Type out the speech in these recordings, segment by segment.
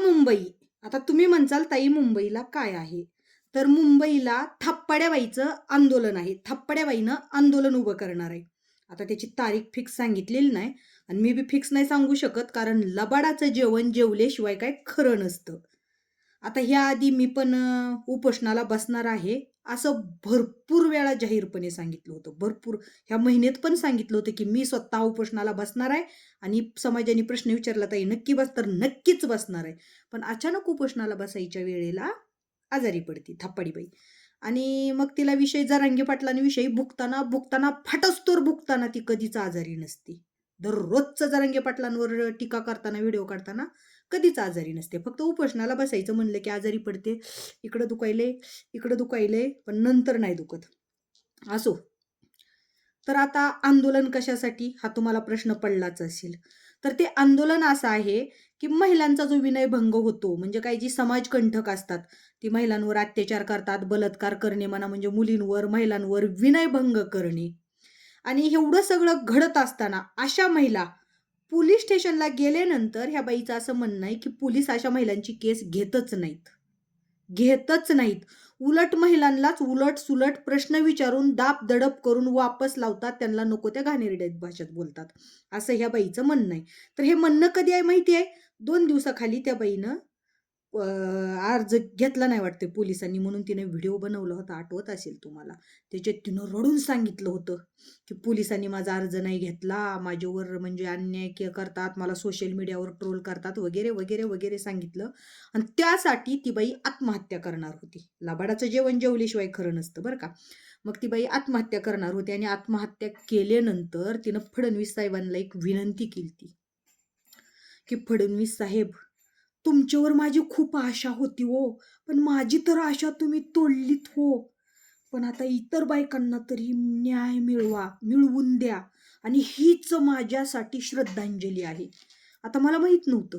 मुंबई. आता तुम्ही म्हणसाल ताई मुंबईला काय आहे? तर मुंबईला थप्पड्याबाईचं आंदोलन आहे. थप्पड्याबाईनं आंदोलन उभं करणार आहे. आता त्याची तारीख फिक्स सांगितलेली नाही आणि मी बी फिक्स नाही सांगू शकत कारण लबाडाचं जेवण जेवल्याशिवाय काय खरं नसतं. आता ह्या आधी मी पण उपोषणाला बसणार आहे. असं भरपूर वेळा जाहीरपणे सांगितलं होतं. भरपूर ह्या महिन्यात पण सांगितलं होतं की मी स्वतः उपोषणाला बसणार आहे आणि समाजाने प्रश्न विचारला ताई नक्की बस तर नक्कीच बसणार आहे. पण अचानक उपोषणाला बसायच्या वेळेला आजारी पडती थप्पाडीबाई आणि मग तिला विषय जरांगे पाटलाने विषयी भुकताना भुकताना फाटस्तोर भुकताना ती कधीच आजारी नसती. दररोजचं जरांगे पाटलांवर टीका करताना व्हिडिओ काढताना कधीच आजारी नसते. फक्त उपोषणाला बसायचं म्हणलं की आजारी पडते. इकडं दुखायले इकडं दुखायले पण नंतर नाही दुखत. असो. तर आता आंदोलन कशासाठी? हा तुम्हाला प्रश्न पडलाच असेल. तर ते आंदोलन असं आहे की महिलांचा जो विनयभंग होतो म्हणजे काही जी समाजकंठक असतात ती महिलांवर अत्याचार करतात बलात्कार करणे म्हणा म्हणजे मुलींवर महिलांवर विनयभंग करणे. आणि एवढं सगळं घडत असताना अशा महिला पोलीस स्टेशनला गेल्यानंतर ह्या बाईचं असं म्हणणं आहे की पोलीस अशा महिलांची केस घेतच नाहीत. घेतच नाहीत. उलट महिलांनाच उलट सुलट प्रश्न विचारून दाब दडप करून वापस लावतात त्यांना नको त्या घाणेरड्या भाषेत बोलतात. असं ह्या बाईचं म्हणणं आहे. तर हे म्हणणं कधी आहे माहिती आहे? दोन दिवसाखाली त्या बाईनं अर्ज घेतला नाही वाटते पोलिसांनी म्हणून तिने व्हिडिओ बनवला होता आठवत असेल तुम्हाला? त्याच्यात तिनं रडून सांगितलं होतं की पोलिसांनी माझा अर्ज नाही घेतला माझ्यावर म्हणजे अन्याय के- करतात मला सोशल मीडियावर ट्रोल करतात वगैरे वगैरे वगैरे सांगितलं. आणि त्यासाठी ती बाई आत्महत्या करणार होती. लाबाडाचं जेवण जेवल्याशिवाय खरं नसतं बरं का. मग ती बाई आत्महत्या करणार होती आणि आत्महत्या केल्यानंतर तिनं फडणवीस साहेबांना एक विनंती केली ती की फडणवीस साहेब तुमच्यावर माझी खूप आशा होती हो. पण माझी तर आशा तुम्ही तोडलीत हो. पण आता इतर बायकांना तरी न्याय मिळवा मिळवून द्या. आणि हीच माझ्यासाठी श्रद्धांजली आहे. आता मला माहीत नव्हतं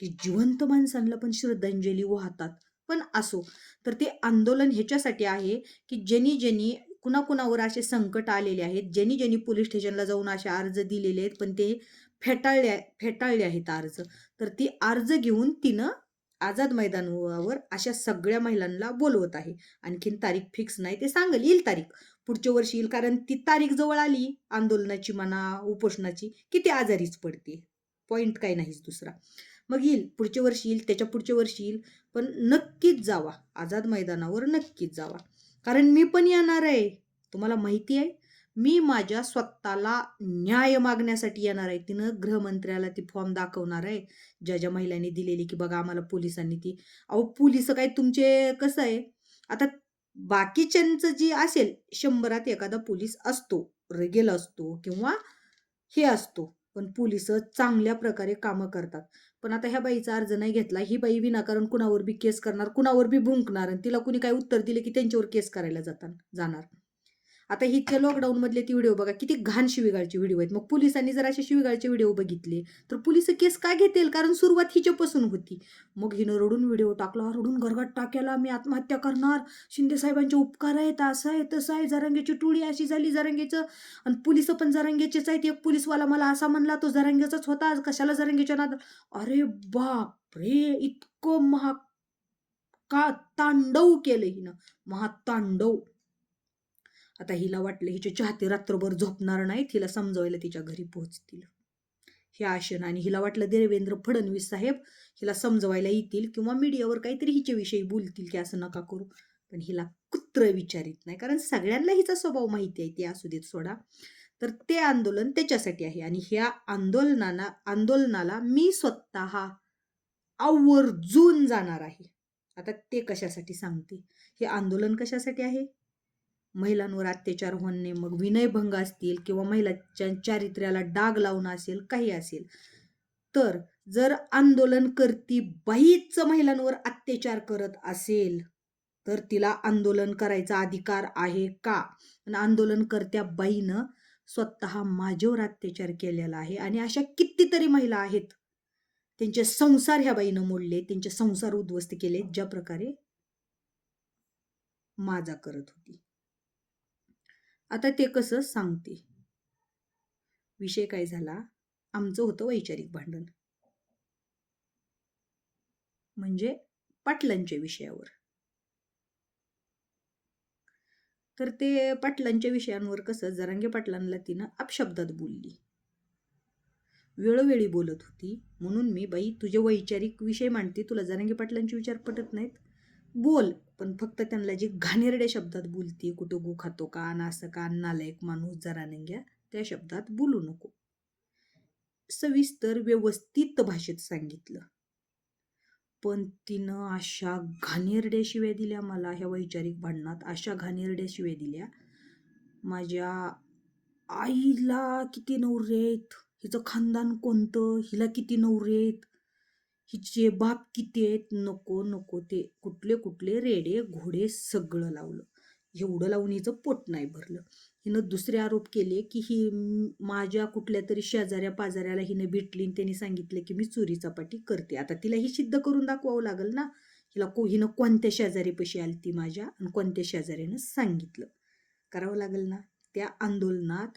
की जिवंत माणसांना पण श्रद्धांजली वाहतात. पण असो तर ते आंदोलन ह्याच्यासाठी आहे की ज्यांनी ज्यांनी कुणाकुणावर असे संकट आलेले आहेत ज्यांनी ज्यांनी पोलीस स्टेशनला जाऊन असे अर्ज दिलेले आहेत पण ते फेटाळले फेटाळले आहेत अर्ज. तर ती अर्ज घेऊन तिनं आझाद मैदानावर अशा सगळ्या महिलांना बोलवत आहे. आणखीन तारीख फिक्स नाही ते सांगेल येईल तारीख. पुढच्या वर्षी येईल कारण ती तारीख जवळ आली आंदोलनाची म्हणा उपोषणाची की ती आजारीच पडते. पॉईंट काही नाहीच दुसरा. मग येईल पुढच्या वर्षी येईल त्याच्या पुढच्या वर्षी येईल पण नक्कीच जावा. आझाद मैदानावर नक्कीच जावा. कारण मी पण येणार आहे. तुम्हाला माहिती आहे मी माझ्या स्वतःला न्याय मागण्यासाठी येणार आहे. तिनं गृहमंत्र्याला ती फॉर्म दाखवणार आहे. ज्या ज्या महिलांनी दिलेली की बघा आम्हाला पोलिसांनी ती. अहो पोलीस काय तुमचे कसं आहे? आता बाकीच्यांचं जी असेल शंभरात एखादा पोलीस असतो रेगेल असतो किंवा हे असतो. पण पोलीस चांगल्या प्रकारे कामं करतात. पण आता ह्या बाईचा अर्ज नाही घेतला ही बाई विनाकारण कुणावर बी केस करणार कुणावर बी भुंकणार आणि तिला कुणी काय उत्तर दिले की त्यांच्यावर केस करायला जातात जाणार. आता हिच्या लॉकडाऊनमधले ती व्हिडिओ बघा किती घाण शिवीगाळचे व्हिडिओ आहेत. मग पोलिसांनी जर असे शिवीगाळचे व्हिडिओ बघितले तर पोलीस केस का घेतील? कारण सुरुवात हिच्यापासून होती. मग हिनं रडून व्हिडिओ टाकला रडून गरगट टाक्याला मी आत्महत्या करणार. शिंदे साहेबांचे उपकार आहेत असं आहे तसं आहे. जरांगेची टोळी अशी झाली जरांगेचं. आणि पोलीस पण जरांगेचेच आहेत. एक पोलिसवाला मला असा म्हणला तो जरांगेचाच होता. आज कशाला जरांगेच्या नाद अरे बाप रे इतकं महा का तांडव केलं हिनं. महातांडव. आता हिला वाटलं हिचे चाहते रात्रभर झोपणार नाहीत हिला समजवायला तिच्या घरी पोहोचतील. हे आशेनं आणि हिला वाटलं देवेंद्र फडणवीस साहेब हिला समजवायला येतील किंवा मीडियावर काहीतरी हिच्याविषयी बोलतील की असं नका करू. पण हिला कुत्र विचारित नाही कारण सगळ्यांना हिचा स्वभाव माहिती आहे ते असू देत सोडा. तर ते आंदोलन त्याच्यासाठी आहे आणि ह्या आंदोलनाला आंदोलनाला मी स्वतः आवर्जून जाणार आहे. आता ते कशासाठी सांगते? हे आंदोलन कशासाठी आहे? महिलांवर अत्याचार होणे मग विनयभंग असतील किंवा महिलांच्या चारित्र्याला डाग लावणं असेल काही असेल. तर जर आंदोलन करती बाईच महिलांवर अत्याचार करत असेल तर तिला आंदोलन करायचा अधिकार आहे का? आणि आंदोलनकर्त्या बाईनं स्वतः माझ्यावर अत्याचार केलेला आहे आणि अशा कितीतरी महिला आहेत. त्यांचे संसार ह्या बाईनं मोडले त्यांचे संसार उद्ध्वस्त केले ज्या प्रकारे माझा करत होती. आता ते कसं सांगते विषय काय झाला? आमचं होतं वैचारिक भांडण. म्हणजे पाटलांच्या विषयावर. तर ते पाटलांच्या विषयांवर कसं जरांगे पाटलांना तिनं अपशब्दात बोलली. वेळोवेळी बोलत होती म्हणून मी बाई तुझे वैचारिक विषय मांडते तुला जरांगे पाटलांचे विचार पटत नाहीत? बोल. पण फक्त त्यांना जे घाणेरड्या शब्दात बोलती कुठं गु खातो का ना असं का नालायक माणूस जरा नंग्या त्या शब्दात बोलू नको. सविस्तर व्यवस्थित भाषेत सांगितलं. पण तिनं अशा घाणेरड्या शिव्या दिल्या मला ह्या वैचारिक भांडणात अशा घाणेरड्या शिव्या दिल्या. माझ्या आईला किती नवरे आहेत. हिचं खानदान कोणतं? हिला किती नवरे आहेत? हिचे बाप किती आहेत? नको नको. ते कुठले कुठले रेडे घोडे सगळं लावलं. एवढं लावून हिचं पोट नाही भरलं. हिनं दुसरे आरोप केले की ही माझ्या कुठल्या तरी शेजाऱ्या पाजाऱ्याला हिनं भेटली आणि त्यांनी सांगितलं की मी चोरी चपाटी करते. आता तिला ही सिद्ध करून दाखवावं लागेल ना? हिला को हिनं कोणत्या शेजारीपाशी आली ती माझ्या आणि कोणत्या शेजाऱ्यानं सांगितलं. करावं लागेल ना? त्या आंदोलनात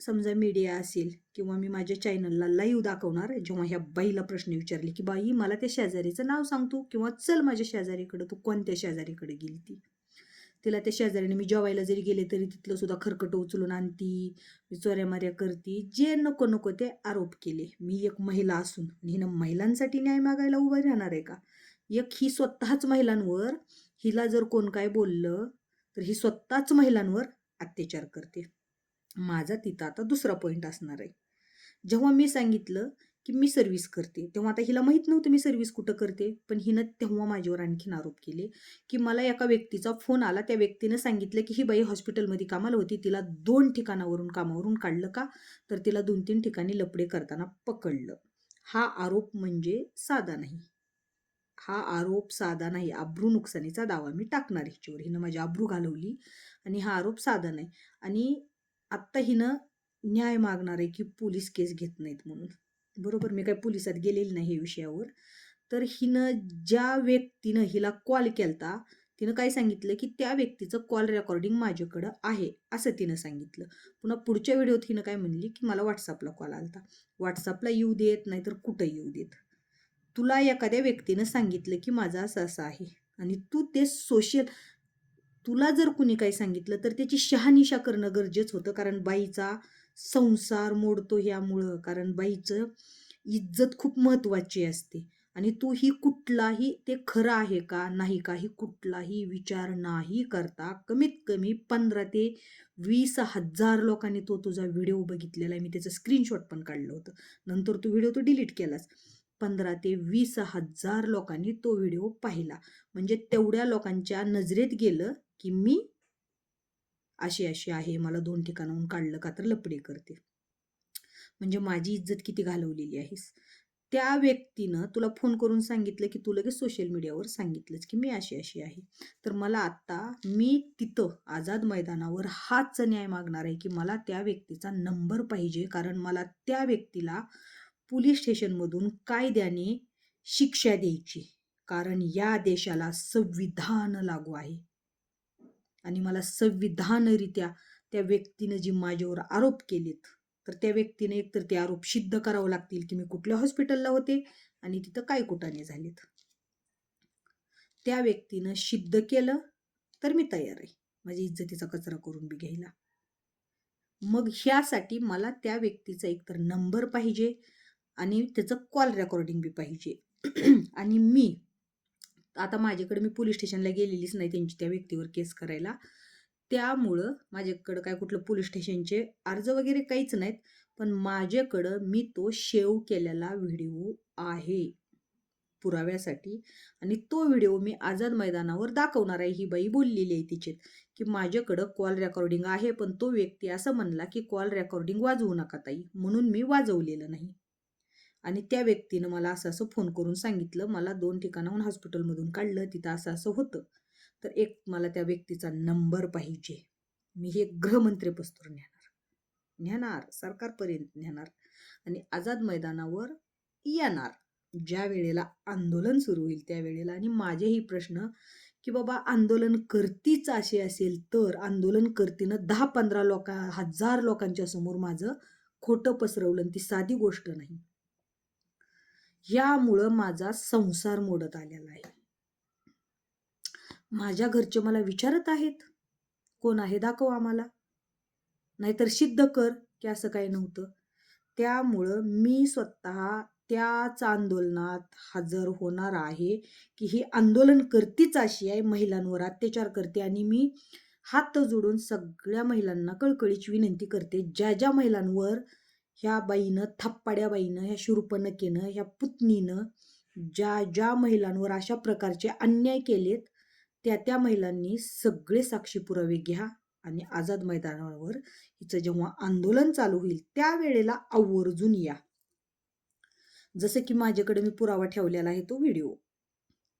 समजा मीडिया असेल किंवा मी माझ्या चॅनलला लाईव्ह दाखवणार जेव्हा ह्या बाईला प्रश्न विचारले की बाई मला त्या शेजारीचं नाव सांगतो किंवा चल माझ्या शेजारीकडं तू कोणत्या शेजारीकडे गेली ती? तिला त्या शेजारीने मी जेवायला जरी गेले तरी तिथलं सुद्धा खरकट उचलून आणती मी चोऱ्यामाऱ्या करती जे नको नको ते आरोप केले. मी एक महिला असून हिनं महिलांसाठी न्याय मागायला उभं राहणार आहे का? एक ही स्वतःच महिलांवर हिला जर कोण काय बोललं तर ही स्वतःच महिलांवर अत्याचार करते. माझा तिथं आता दुसरा पॉईंट असणार आहे. जेव्हा मी सांगितलं की मी सर्व्हिस करते तेव्हा आता हिला माहीत नव्हतं मी सर्व्हिस कुठं करते पण हिनं तेव्हा माझ्यावर आणखीन आरोप केले की मला एका व्यक्तीचा फोन आला त्या व्यक्तीनं सांगितलं की ही बाई हॉस्पिटलमध्ये कामाला होती तिला दोन ठिकाणावरून कामावरून काढलं का? तर तिला दोन तीन ठिकाणी लपडे करताना पकडलं. हा आरोप म्हणजे साधा नाही. हा आरोप साधा नाही. अब्रू नुकसानीचा दावा मी टाकणार ह्याच्यावर हिनं माझी अब्रू घालवली आणि हा आरोप साधा नाही. आणि आत्ता हिनं न्याय मागणार आहे की पोलीस केस घेत नाहीत म्हणून. बरोबर? मी काय पोलिसात गेलेली नाही या विषयावर. तर हिनं ज्या व्यक्तीनं हिला कॉल केलता तिनं काय सांगितलं की त्या व्यक्तीचं कॉल रेकॉर्डिंग माझ्याकडं आहे असं तिनं सांगितलं. पुन्हा पुढच्या व्हिडिओत हिनं काय म्हणली की मला व्हॉट्सअपला कॉल आलता. व्हॉट्सअपला येऊ देत नाही तर कुठं येऊ देत? तुला एखाद्या व्यक्तीनं सांगितलं की माझं असं असं आहे आणि तू ते सोशल तुला जर कुणी काही सांगितलं तर त्याची शहानिशा करणं गरजेचं होतं. कारण बाईचा संसार मोडतो यामुळं कारण बाईचं इज्जत खूप महत्त्वाची असते. आणि तू ही कुठलाही ते खरं आहे का नाही का ही कुठलाही विचार नाही करता. कमीत कमी पंधरा ते वीस हजार लोकांनी तो तुझा व्हिडिओ बघितलेला आहे. मी त्याचं स्क्रीनशॉट पण काढलं होतं. नंतर तो व्हिडिओ तो डिलीट केलास. पंधरा ते वीस हजार लोकांनी तो व्हिडिओ पाहिला. म्हणजे तेवढ्या लोकांच्या नजरेत गेलं की मी अशी अशी आहे मला दोन ठिकाणाहून काढलं का तर लपडे करते. म्हणजे माझी इज्जत किती घालवलेली आहेस. त्या व्यक्तीनं तुला फोन करून सांगितलं की तू लगेच सोशल मीडियावर सांगितलंच की मी अशी अशी आहे. तर मला आत्ता मी तिथं आझाद मैदानावर हाच न्याय मागणार आहे की मला त्या व्यक्तीचा नंबर पाहिजे. कारण मला त्या व्यक्तीला पोलीस स्टेशनमधून कायद्याने शिक्षा द्यायची कारण या देशाला संविधान लागू आहे. आणि मला संविधानरित्या त्या व्यक्तीनं जी माझ्यावर आरोप केलेत तर त्या व्यक्तीने एकतर ते आरोप सिद्ध करावं लागतील की मी कुठल्या हॉस्पिटलला होते आणि तिथं काय कुटाने झालेत. त्या व्यक्तीनं सिद्ध केलं तर मी तयार आहे. माझी इज्जतीचा कचरा करून बी घ्यायला. मग ह्यासाठी मला त्या व्यक्तीचा एकतर नंबर पाहिजे आणि त्याचं कॉल रेकॉर्डिंग बी पाहिजे. आणि मी आता माझ्याकडे मी पोलीस स्टेशनला गेलेलीच नाही त्यांची त्या व्यक्तीवर केस करायला. त्यामुळं माझ्याकडं काय कुठलं पोलीस स्टेशनचे अर्ज वगैरे काहीच नाहीत पण माझ्याकडं मी तो शेव केलेला व्हिडिओ आहे पुराव्यासाठी. आणि तो व्हिडिओ मी आझाद मैदानावर दाखवणार आहे ही बाई बोललेली आहे तिचेत की माझ्याकडं कॉल रेकॉर्डिंग आहे पण तो व्यक्ती असं म्हणला की कॉल रेकॉर्डिंग वाजवू नका ताई म्हणून मी वाजवलेलं नाही. आणि त्या व्यक्तीनं मला असं असं फोन करून सांगितलं. मला दोन ठिकाणाहून हॉस्पिटलमधून काढलं. तिथं असं असं होतं. तर एक मला त्या व्यक्तीचा नंबर पाहिजे. मी हे गृहमंत्रीपस्तूर नेणार. नेणार. सरकारपर्यंत नेणार. आणि आझाद मैदानावर येणार. ज्या वेळेला आंदोलन सुरू होईल त्या वेळेला. आणि माझेही प्रश्न की बाबा आंदोलन करतीच असे असेल तर आंदोलन करतीनं दहा पंधरा लोका हजार लोकांच्या समोर माझं खोटं पसरवलं ती साधी गोष्ट नाही. यामुळं माझा संसार मोडत आलेला आहे. माझ्या घरचे मला विचारत आहेत कोण आहे दाखव आम्हाला. नाहीतर सिद्ध कर की असं काही नव्हतं. त्यामुळं मी स्वतः त्याच आंदोलनात हजर होणार आहे की ही आंदोलन करतीच अशी आहे महिलांवर अत्याचार करते आणि मी हात जोडून सगळ्या महिलांना कळकळीची विनंती करते ज्या ज्या महिलांवर ह्या बाईनं थप्पाड्या बाईनं ह्या शूर्पणकेनं ह्या पुतणीनं ज्या ज्या महिलांवर अशा प्रकारचे अन्याय केलेत त्या त्या महिलांनी सगळे साक्षी पुरावे घ्या आणि आझाद मैदानावर हिचं जेव्हा आंदोलन चालू होईल त्यावेळेला आवर्जून या. जसं की माझ्याकडे मी पुरावा ठेवलेला आहे तो व्हिडिओ.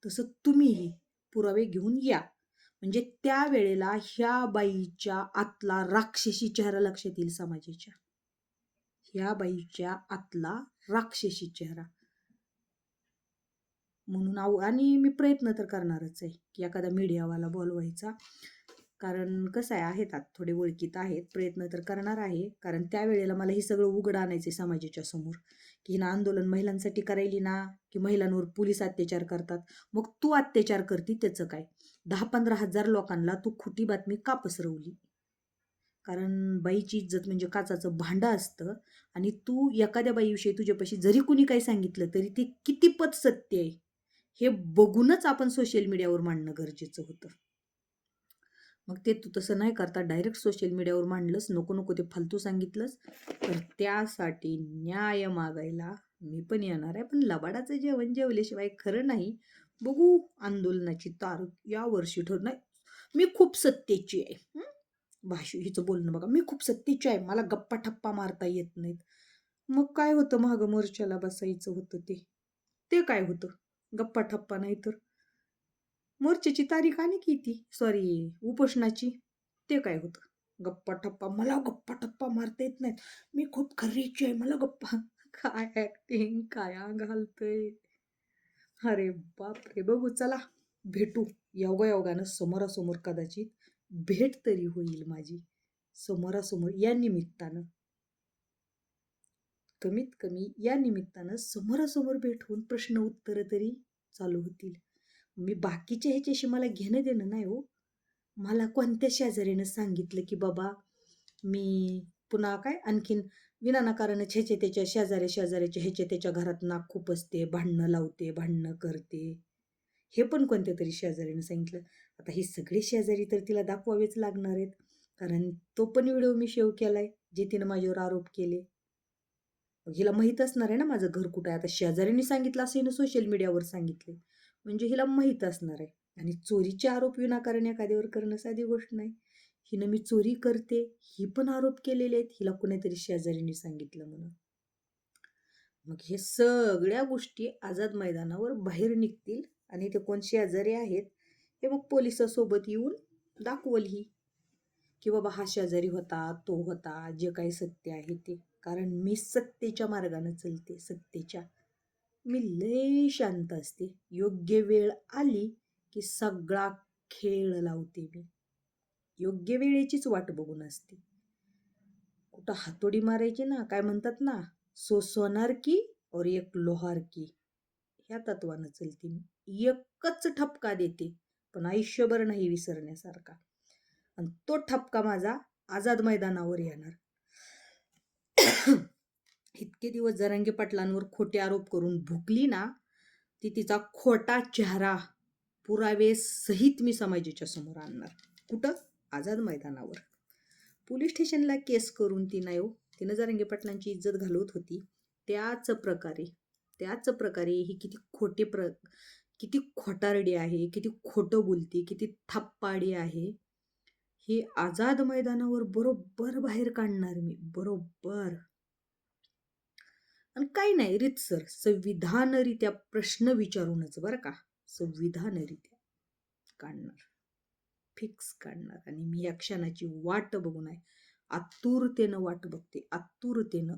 तसं तुम्हीही पुरावे घेऊन या. म्हणजे त्यावेळेला ह्या बाईच्या आतला राक्षसी चेहरा लक्षात येईल समाजाच्या. ह्या बाईच्या आतला राक्षसी चेहरा. म्हणून आव आणि मी प्रयत्न तर करणारच आहे की एखादा मीडियावाला बोलवायचा. कारण कसं आहे आहेत आत थोडे ओळखीत आहेत प्रयत्न तर करणार आहे. कारण त्यावेळेला मला हे सगळं उघड आणायचं आहे समाजाच्या समोर. की ना आंदोलन महिलांसाठी करायली ना की महिलांवर पोलीस अत्याचार करतात. मग तू अत्याचार करती त्याचं काय? दहा पंधरा हजार लोकांना तू खोटी बातमी का पसरवली? कारण बाईची इज्जत म्हणजे काचाचं भांडं असतं. आणि तू एखाद्या बाईविषयी तुझ्यापाशी जरी कुणी काही सांगितलं तरी ते कितीपत सत्य आहे? हे बघूनच आपण सोशल मीडियावर मांडणं गरजेचं होतं. मग ते तू तसं नाही करता. डायरेक्ट सोशल मीडियावर मांडलंस नको नको ते फालतू सांगितलंस. तर त्यासाठी न्याय मागायला मी पण येणार आहे. पण लबाडाचं जेवण जेवल्याशिवाय खरं नाही. बघू आंदोलनाची तारीख या वर्षी मी खूप सत्तेची आहे. भाषू हिचं बोलणं बघा. मी खूप सत्तेची आहे. मला गप्पा ठप्पा मारता येत नाहीत. मग काय होतं? महाग मोर्चाला बसायचं होतं ते. ते काय होतं? गप्पा ठप्पा नाही तर? मोर्चाची तारीख आणि किती? सॉरी उपोषणाची. ते काय होतं? गप्पा ठप्पा. मला गप्पा ठप्पा मारता येत नाहीत. मी खूप खरीची आहे. मला गप्पा काय ॲक्टिंग काय घालतंय अरे बापरे. बघू चला. भेटू. योगा योगानं समोरासमोर कदाचित भेट तरी होईल माझी समोरासमोर या निमित्तानं. कमीत कमी या निमित्तानं समोरासमोर भेट होऊन प्रश्न उत्तरं तरी चालू होतील. मी बाकीच्या ह्याच्याशी मला घेणं देणं नाही हो. मला कोणत्या शेजारीनं सांगितलं की बाबा मी पुन्हा काय आणखीन विनाकारणच ह्याचे त्याच्या शेजाऱ्या शेजाऱ्याच्या ह्याच्या त्याच्या घरात नाक खूप असते भांडणं लावते भांडणं करते. हे पण कोणत्या तरी शेजारीनं सांगितलं. आता ही सगळे शेजारी तर तिला दाखवावेच लागणार आहेत. कारण तो पण व्हिडिओ मी शेव केला आहे जे तिनं माझ्यावर आरोप केले. मग हिला माहीत असणार आहे ना माझं घर कुठं आहे. आता शेजाऱ्यांनी सांगितलं असं हिनं सोशल मीडियावर सांगितले म्हणजे हिला माहीत असणार आहे. आणि चोरीचे आरोप विनाकारण एखाद्यावर करणं साधी गोष्ट नाही. हिनं मी चोरी करते ही पण आरोप केलेले आहेत. हिला कुणीतरी शेजारीने सांगितलं म्हणून. मग हे सगळ्या गोष्टी आझाद मैदानावर बाहेर निघतील आणि ते कोण शेजारी आहेत हे मग पोलिसासोबत येऊन दाखवल ही की बाबा हा शेजारी होता तो होता जे काही सत्य आहे ते. कारण मी सत्तेच्या मार्गाने चलते सत्तेच्या. मी लय शांत असते. योग्य वेळ आली की सगळा खेळ लावते मी. योग्य वेळेचीच वाट बघून असते. कुठं हातोडी मारायची ना काय म्हणतात ना सो सोनार की और एक लोहार की. ह्या तत्वानं चलते मी. एकच ठपका देते. पण आयुष्यभर नाही विसरण्यासारखा. आणि तो ठपका माझा आझाद मैदानावर येणार. इतके दिवस जरांगे पाटलांवर खोटे आरोप करून भुकली ना ती तिचा खोटा चेहरा पुरावे सहित मी समाजाच्या समोर आणणार. कुठं? आझाद मैदानावर. पोलीस स्टेशनला केस करून ती नाही हो. तिनं जरांगे पाटलांची इज्जत घालवत होती. त्याच प्रकारे त्याच प्रकारे ही किती खोटे प्र किती खोटारडी आहे किती खोटं बोलते किती थप्पाडी आहे. हे आझाद मैदानावर बरोबर बाहेर काढणार मी बरोबर. आणि काही नाही रितसर संविधानरित्या प्रश्न विचारूनच बरं का संविधानरित्या काढणार फिक्स काढणार. आणि मी या क्षणाची वाट बघून आहे आतुरतेनं वाट बघते आतुरतेनं